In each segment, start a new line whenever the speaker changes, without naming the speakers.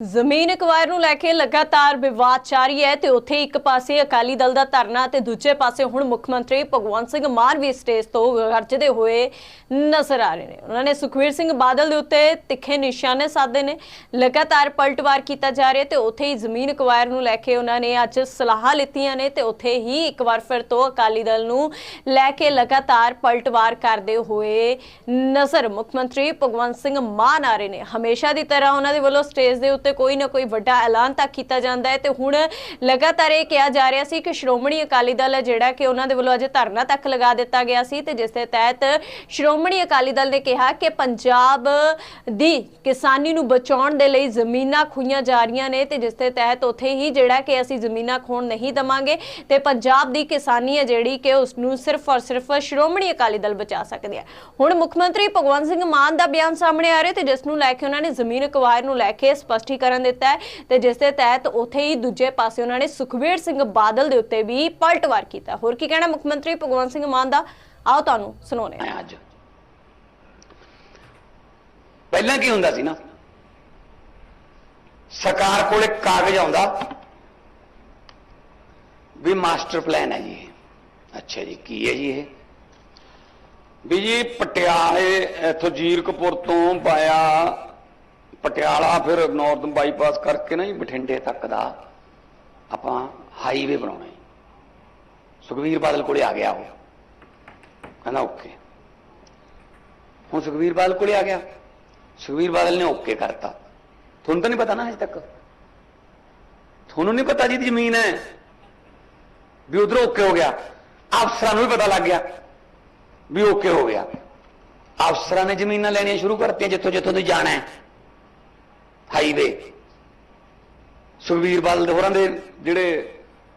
ਜ਼ਮੀਨ ਅਕਵਾਇਰ ਨੂੰ ਲੈ ਕੇ ਲਗਾਤਾਰ ਵਿਵਾਦ ਜਾਰੀ ਹੈ ਤੇ ਉੱਥੇ ਇੱਕ ਪਾਸੇ ਅਕਾਲੀ ਦਲ ਦਾ ਧਰਨਾ ਤੇ ਦੂਜੇ ਪਾਸੇ ਹੁਣ ਮੁੱਖ ਮੰਤਰੀ ਭਗਵੰਤ ਸਿੰਘ ਮਾਨ ਵੀ ਸਟੇਜ ਤੋਂ ਗਰਜਦੇ ਹੋਏ ਨਜ਼ਰ ਆ ਰਹੇ ਨੇ। ਉਹਨਾਂ ਨੇ ਸੁਖਵੀਰ ਸਿੰਘ ਬਾਦਲ ਦੇ ਉੱਤੇ ਤਿੱਖੇ ਨਿਸ਼ਾਨੇ ਸਾਧੇ ਨੇ। ਲਗਾਤਾਰ ਪਲਟਵਾਰ ਕੀਤਾ ਜਾ ਰਿਹਾ ਤੇ ਉੱਥੇ ਹੀ ਜ਼ਮੀਨ ਅਕਵਾਇਰ ਨੂੰ ਲੈ ਕੇ ਉਹਨਾਂ ਨੇ ਅੱਜ ਸਲਾਹਾਂ ਲਿੱਤੀਆਂ ਨੇ ਤੇ ਉੱਥੇ ਹੀ ਇੱਕ ਵਾਰ ਫਿਰ ਤੋਂ ਅਕਾਲੀ ਦਲ ਨੂੰ ਲੈ ਕੇ ਲਗਾਤਾਰ ਪਲਟਵਾਰ ਕਰਦੇ ਹੋਏ ਨਜ਼ਰ ਮੁੱਖ ਮੰਤਰੀ ਭਗਵੰਤ ਸਿੰਘ ਮਾਨ ਆ ਰਹੇ ਨੇ। ਹਮੇਸ਼ਾ ਦੀ ਤਰ੍ਹਾਂ ਉਹਨਾਂ ਦੇ ਵੱਲੋਂ ਸਟੇਜ ਦੇ ਉੱਤੇ ਕੋਈ ਨਾ ਕੋਈ ਵੱਡਾ ਐਲਾਨ ਤਾਂ ਕੀਤਾ ਜਾਂਦਾ ਹੈ ਤੇ ਹੁਣ ਲਗਾਤਾਰ ਇਹ ਕਿਹਾ ਜਾ ਰਿਹਾ ਸੀ ਕਿ ਸ਼੍ਰੋਮਣੀ ਅਕਾਲੀ ਦਲ ਜਿਹੜਾ ਕਿ ਉਹਨਾਂ ਦੇ ਵੱਲੋਂ ਅੱਜ ਧਰਨਾ ਤੱਕ ਲਗਾ ਦਿੱਤਾ ਗਿਆ ਸੀ ਤੇ ਜਿਸ ਦੇ ਤਹਿਤ ਸ਼੍ਰੋਮਣੀ ਅਕਾਲੀ ਦਲ ਨੇ ਕਿਹਾ ਕਿ ਪੰਜਾਬ ਦੀ ਕਿਸਾਨੀ ਨੂੰ ਬਚਾਉਣ ਦੇ ਲਈ ਜ਼ਮੀਨਾਂ ਖੋਈਆਂ ਜਾ ਰਹੀਆਂ ਨੇ ਤੇ ਜਿਸ ਦੇ ਤਹਿਤ ਉੱਥੇ ਹੀ ਜਿਹੜਾ ਕਿ ਅਸੀਂ ਜ਼ਮੀਨਾਂ ਖੋਣ ਨਹੀਂ ਦਵਾਂਗੇ ਤੇ ਪੰਜਾਬ ਦੀ ਕਿਸਾਨੀ ਹੈ ਜਿਹੜੀ ਕਿ ਉਸ ਨੂੰ ਸਿਰਫ ਔਰ ਸਿਰਫ ਸ਼੍ਰੋਮਣੀ ਅਕਾਲੀ ਦਲ ਬਚਾ ਸਕਦੀ ਹੈ। ਹੁਣ ਮੁੱਖ ਮੰਤਰੀ ਭਗਵੰਤ ਸਿੰਘ ਮਾਨ ਦਾ ਬਿਆਨ ਸਾਹਮਣੇ ਆ ਰਿਹਾ ਤੇ ਜਿਸ ਨੂੰ ਲੈ ਕੇ ਉਹਨਾਂ ਨੇ ਜ਼ਮੀਨ ਅਕਵਾਇਰ ਨੂੰ ਲੈ ਕੇ ਕਰਨ ਦਿੱਤਾ ਹੈ ਤੇ ਜਿਸ ਦੇ ਤਹਿਤ ਉੱਥੇ ਹੀ ਦੂਜੇ ਪਾਸੇ ਉਹਨਾਂ ਨੇ ਸੁਖਵੀਰ ਸਿੰਘ ਬਾਦਲ ਦੇ ਉੱਤੇ ਵੀ ਪਲਟਵਾਰ ਕੀਤਾ। ਹੋਰ ਕੀ ਕਹਿਣਾ ਮੁੱਖ ਮੰਤਰੀ ਭਗਵੰਤ ਸਿੰਘ ਮਾਨ ਦਾ? ਆਓ ਤੁਹਾਨੂੰ ਸੁਣਾਉਂਦੇ
ਅੱਜ ਪਹਿਲਾਂ ਕੀ ਹੁੰਦਾ ਸੀ ਨਾ? ਸਰਕਾਰ ਕੋਲੇ ਕਾਗਜ਼ ਆਉਂਦਾ ਵੀ ਮਾਸਟਰ ਪਲਾਨ ਹੈ ਜੀ ਅੱਛਾ ਜੀ, ਕੀ ਹੈ ਜੀ ਇਹ? ਵੀ ਜੀ ਪਟਿਆਲੇ, ਇੱਥੋਂ ਜੀਰਕਪੁਰ ਤੋਂ ਪਾਇਆ ਪਟਿਆਲਾ ਫਿਰ ਨਾਰਥ ਬਾਈਪਾਸ ਕਰਕੇ ਨਾ ਜੀ ਬਠਿੰਡੇ ਤੱਕ ਦਾ ਆਪਾਂ ਹਾਈਵੇ ਬਣਾਉਣਾ ਹੈ ਸੁਖਵੀਰ ਬਾਦਲ ਕੋਲੇ ਆ ਗਿਆ ਉਹ। ਕਹਿੰਦਾ ਓਕੇ ਹੁਣ ਸੁਖਵੀਰ ਬਾਦਲ ਕੋਲੇ ਆ ਗਿਆ। ਸੁਖਵੀਰ ਬਾਦਲ ਨੇ ਓਕੇ ਕਰਤਾ। ਤੁਹਾਨੂੰ ਤਾਂ ਨਹੀਂ ਪਤਾ ਨਾ ਅਜੇ ਤੱਕ? ਤੁਹਾਨੂੰ ਨਹੀਂ ਪਤਾ ਜਿਹਦੀ ਜ਼ਮੀਨ ਹੈ? ਵੀ ਉਧਰ ਓਕੇ ਹੋ ਗਿਆ। ਅਫਸਰਾਂ ਨੂੰ ਵੀ ਪਤਾ ਲੱਗ ਗਿਆ ਵੀ ਓਕੇ ਹੋ ਗਿਆ। ਅਫਸਰਾਂ ਨੇ ਜ਼ਮੀਨਾਂ ਲੈਣੀਆਂ ਸ਼ੁਰੂ ਕਰਤੀਆਂ ਜਿੱਥੋਂ ਜਿੱਥੋਂ ਤੁਸੀਂ ਜਾਣਾ ਹੈ। ਹਾਈਵੇ ਸੁਖਵੀਰ ਬਾਦਲ ਦੇ ਹੋਰਾਂ ਦੇ ਜਿਹੜੇ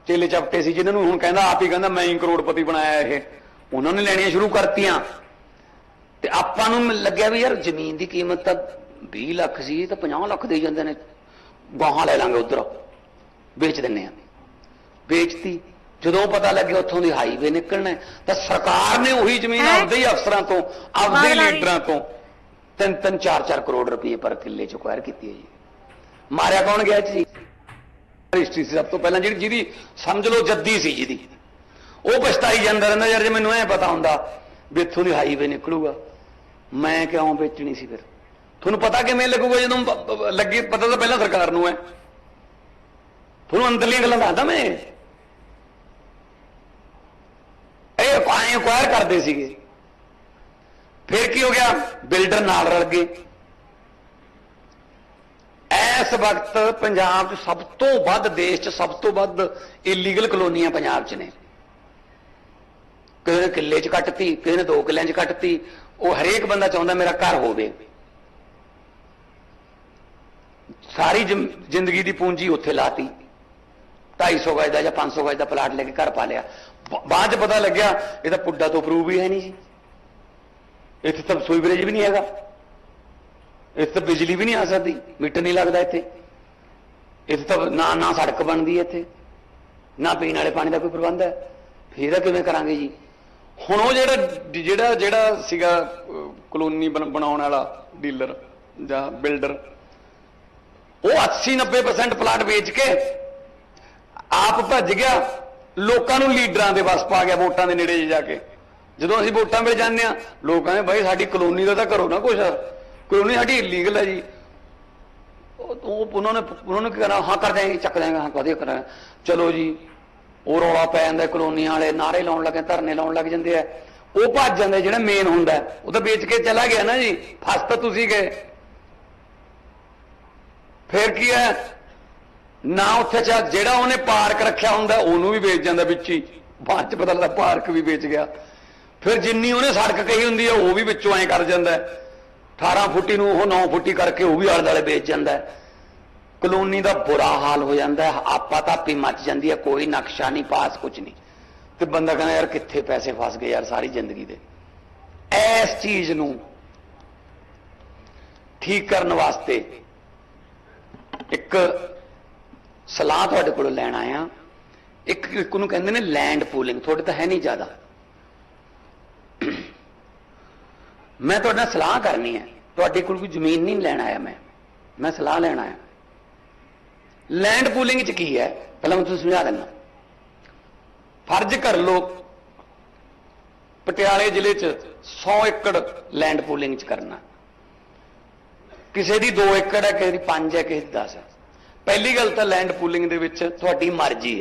ਚੇਲੇ ਚਪਟੇ ਸੀ ਜਿਨ੍ਹਾਂ ਨੂੰ ਹੁਣ ਕਹਿੰਦਾ ਆਪ ਹੀ ਕਹਿੰਦਾ ਮੈਂ ਹੀ ਕਰੋੜਪਤੀ ਬਣਾਇਆ ਇਹ ਉਹਨਾਂ ਨੇ ਲੈਣੀਆਂ ਸ਼ੁਰੂ ਕਰਤੀਆਂ ਤੇ ਆਪਾਂ ਨੂੰ ਲੱਗਿਆ ਵੀ ਯਾਰ ਜ਼ਮੀਨ ਦੀ ਕੀਮਤ ਤਾਂ 20 ਲੱਖ ਸੀ ਤਾਂ 50 ਲੱਖ ਦੇ ਜਾਂਦੇ ਨੇ ਗਾਹਾਂ ਲੈ ਲਾਂਗੇ ਉਧਰ ਵੇਚ ਦਿੰਨੇ ਆ ਵੇਚਤੀ ਜਦੋਂ ਪਤਾ ਲੱਗਿਆ ਉੱਥੋਂ ਦੀ ਹਾਈਵੇ ਨਿਕਲਣਾ ਤਾਂ ਸਰਕਾਰ ਨੇ ਉਹੀ ਜ਼ਮੀਨ? ਆਪਦੇ ਹੀ ਅਫਸਰਾਂ ਤੋਂ ਆਪਦੇ। ਲੀਡਰਾਂ ਤੋਂ ਤਿੰਨ ਤਿੰਨ, ਚਾਰ ਚਾਰ ਕਰੋੜ ਰੁਪਏ ਪਰ ਕਿੱਲੇ ਚ ਅਕਵਾਇਰ ਕੀਤੀ ਹੈ ਜੀ। ਮਾਰਿਆ ਕੌਣ ਗਿਆ ਜੀ ਹਿਸਟਰੀ ਸੀ ਸਭ ਤੋਂ ਪਹਿਲਾਂ, ਜਿਹੜੀ ਜਿਹਦੀ ਸਮਝ ਲਓ ਜੱਦੀ ਸੀ ਜਿਹਦੀ। ਉਹ ਪਛਤਾਈ ਜਾਂਦਾ ਰਹਿੰਦਾ ਯਾਰ, ਜੇ ਮੈਨੂੰ ਐ ਪਤਾ ਹੁੰਦਾ ਵੀ ਇੱਥੋਂ ਦੀ ਹਾਈਵੇ ਨਿਕਲੂਗਾ। ਮੈਂ ਕਿਉਂ ਵੇਚਣੀ ਸੀ ਫਿਰ? ਤੁਹਾਨੂੰ ਪਤਾ ਕਿਵੇਂ ਲੱਗੂਗਾ ਜਦੋਂ ਲੱਗੀ, ਪਤਾ ਤਾਂ ਪਹਿਲਾਂ ਸਰਕਾਰ ਨੂੰ ਹੈ ਤੁਹਾਨੂੰ ਅੰਦਰਲੀਆਂ ਗੱਲਾਂ ਦੱਸਦਾ ਮੈਂ। ਇਹ ਪਾਣੀ ਅਕਵਾਇਰ ਕਰਦੇ ਸੀਗੇ। ਫਿਰ ਕੀ ਹੋ ਗਿਆ? ਬਿਲਡਰ ਨਾਲ ਰਲ ਗਏ। ਇਸ ਵਕਤ ਪੰਜਾਬ 'ਚ ਸਭ ਤੋਂ ਵੱਧ, ਦੇਸ਼ 'ਚ ਸਭ ਤੋਂ ਵੱਧ ਇਲੀਗਲ ਕਲੋਨੀਆਂ ਪੰਜਾਬ 'ਚ ਨੇ। ਕਿਸੇ ਨੇ ਕਿੱਲੇ 'ਚ ਕੱਟਤੀ, ਕਿਸੇ ਨੇ ਦੋ ਕਿੱਲਿਆਂ 'ਚ ਕੱਟਤੀ, ਉਹ ਹਰੇਕ ਬੰਦਾ ਚਾਹੁੰਦਾ ਮੇਰਾ ਘਰ ਹੋਵੇ। ਸਾਰੀ ਜ਼ਿੰ- ਜ਼ਿੰਦਗੀ ਦੀ ਪੂੰਜੀ ਉੱਥੇ ਲਾਤੀ। 250 ਗਜ ਦਾ ਜਾਂ 500 ਗਜ ਦਾ ਪਲਾਟ ਲੈ ਕੇ ਘਰ ਪਾ ਲਿਆ ਬਾਅਦ 'ਚ ਪਤਾ ਲੱਗਿਆ, ਇਹ ਤਾਂ ਪੁੱਡਾ ਤੋਂ ਪ੍ਰੂਵ ਹੀ ਹੈ ਨਹੀਂ ਜੀ ਇੱਥੇ ਤਾਂ ਸੂਈ ਬ੍ਰਿਜ ਵੀ ਨਹੀਂ ਹੈਗਾ। ਇੱਥੇ ਤਾਂ ਬਿਜਲੀ ਵੀ ਨਹੀਂ ਆ ਸਕਦੀ, ਮੀਟਰ ਨਹੀਂ ਲੱਗਦਾ ਇੱਥੇ। ਇੱਥੇ ਤਾਂ ਨਾ ਨਾ ਸੜਕ ਬਣਦੀ ਹੈ ਇੱਥੇ। ਨਾ ਪੀਣ ਵਾਲੇ ਪਾਣੀ ਦਾ ਕੋਈ ਪ੍ਰਬੰਧ ਹੈ। ਫਿਰ ਇਹਦਾ ਕਿਵੇਂ ਕਰਾਂਗੇ ਜੀ? ਹੁਣ ਉਹ ਜਿਹੜਾ ਜਿਹੜਾ ਜਿਹੜਾ ਸੀਗਾ ਕਲੋਨੀ ਬਣ- ਬਣਾਉਣ ਵਾਲਾ ਡੀਲਰ ਜਾਂ ਬਿਲਡਰ, ਉਹ 80 90% ਪਲਾਟ ਵੇਚ ਕੇ ਆਪ ਭੱਜ ਗਿਆ। ਲੋਕਾਂ ਨੂੰ ਲੀਡਰਾਂ ਦੇ ਵਸ ਪਾ ਗਿਆ ਵੋਟਾਂ ਦੇ ਨੇੜੇ ਜਾ ਕੇ। ਜਦੋਂ ਅਸੀਂ ਵੋਟਾਂ ਵੇਲੇ ਜਾਂਦੇ ਆ ਲੋਕ ਕਹਿੰਦੇ, ਬਾਈ, ਸਾਡੀ ਕਲੋਨੀ ਦਾ ਤਾਂ ਕਰੋ ਨਾ ਕੁਛ ਕਲੋਨੀ ਸਾਡੀ ਇਲੀਗਲ ਹੈ ਜੀ। ਉਹ ਉਹਨਾਂ ਨੇ ਉਹਨਾਂ ਨੇ ਕੀ ਕਰਨਾ ਹਾਂ ਕਰ ਦਿਆਂਗੇ ਚੱਕ ਦਿਆਂਗੇ, ਹਾਂ ਵਧੀਆ ਕਰਾਂਗੇ ਚਲੋ ਜੀ, ਉਹ ਰੌਲਾ ਪੈ ਜਾਂਦਾ ਕਲੋਨੀਆਂ ਵਾਲੇ ਨਾਰੇ ਲਾਉਣ ਲੱਗੇ, ਧਰਨੇ ਲਾਉਣ ਲੱਗ ਜਾਂਦੇ ਆ। ਉਹ ਭੱਜ ਜਾਂਦੇ, ਜਿਹੜਾ ਮੇਨ ਹੁੰਦਾ। ਉਹ ਤਾਂ ਵੇਚ ਕੇ ਚਲਾ ਗਿਆ ਨਾ ਜੀ। ਫਸ ਤਾਂ ਤੁਸੀਂ ਗਏ। ਫੇਰ ਕੀ ਹੈ ਨਾ ਉੱਥੇ ਜਿਹੜਾ ਉਹਨੇ ਪਾਰਕ ਰੱਖਿਆ ਹੁੰਦਾ, ਉਹਨੂੰ ਵੀ ਵੇਚ ਜਾਂਦਾ ਵਿੱਚ ਹੀ। ਬਾਅਦ ਚ ਪਤਾ ਲੱਗਦਾ, ਪਾਰਕ ਵੀ ਵੇਚ ਗਿਆ। ਫਿਰ ਜਿੰਨੀ ਉਹਨੇ ਸੜਕ ਕਹੀ ਹੁੰਦੀ ਹੈ ਉਹ ਵੀ ਵਿੱਚੋਂ ਐਂ ਕਰ ਜਾਂਦਾ ਹੈ। 18 ਫੁੱਟੀ ਨੂੰ ਉਹ 9 ਫੁੱਟੀ ਕਰਕੇ ਉਹ ਵੀ ਆਲੇ ਦੁਆਲੇ ਵੇਚ ਜਾਂਦਾ ਕਲੋਨੀ ਦਾ ਬੁਰਾ ਹਾਲ ਹੋ ਜਾਂਦਾ ਹੈ। ਆਪਾ ਤਾਪੀ ਮੱਚ ਜਾਂਦੀ ਹੈ। ਕੋਈ ਨਕਸ਼ਾ ਨਹੀਂ, ਪਾਸ ਕੁਝ ਨਹੀਂ। ਤੇ ਬੰਦਾ ਕਹਿੰਦਾ, ਯਾਰ, ਕਿੱਥੇ ਪੈਸੇ ਫਸ ਗਏ ਯਾਰ ਸਾਰੀ ਜ਼ਿੰਦਗੀ ਦੇ? ਇਸ ਚੀਜ਼ ਨੂੰ ਠੀਕ ਕਰਨ ਵਾਸਤੇ ਇੱਕ ਸਲਾਹ ਤੁਹਾਡੇ ਕੋਲੋਂ ਲੈਣ ਆਇਆ। ਇੱਕ ਇੱਕ ਨੂੰ ਕਹਿੰਦੇ ਨੇ ਲੈਂਡ ਪੂਲਿੰਗ ਤੁਹਾਡੇ ਤਾਂ ਹੈ ਨਹੀਂ ਜ਼ਿਆਦਾ। ਮੈਂ ਤੁਹਾਡੇ ਨਾਲ ਸਲਾਹ ਕਰਨੀ ਹੈ। ਤੁਹਾਡੇ ਕੋਲ ਕੋਈ ਜ਼ਮੀਨ ਨਹੀਂ ਲੈਣ ਆਇਆ ਮੈਂ। ਮੈਂ ਸਲਾਹ ਲੈਣ ਆਇਆ। ਲੈਂਡ ਪੂਲਿੰਗ ਚ ਕੀ ਹੈ? ਪਹਿਲਾਂ ਮੈਂ ਤੁਹਾਨੂੰ ਸਮਝਾ ਦਿੰਦਾ। ਫਰਜ਼ ਕਰ ਲਓ, ਪਟਿਆਲੇ ਜ਼ਿਲ੍ਹੇ ਚ 100 ਏਕੜ ਲੈਂਡ ਪੂਲਿੰਗ ਚ ਕਰਨਾ। ਕਿਸੇ ਦੀ 2 ਏਕੜ ਹੈ, ਕਿਸੇ ਦੀ 5 ਹੈ, ਕਿਸੇ ਦੀ 10 ਹੈ। ਪਹਿਲੀ ਗੱਲ ਤਾਂ ਲੈਂਡ ਪੂਲਿੰਗ ਦੇ ਵਿੱਚ ਤੁਹਾਡੀ ਮਰਜ਼ੀ ਹੈ।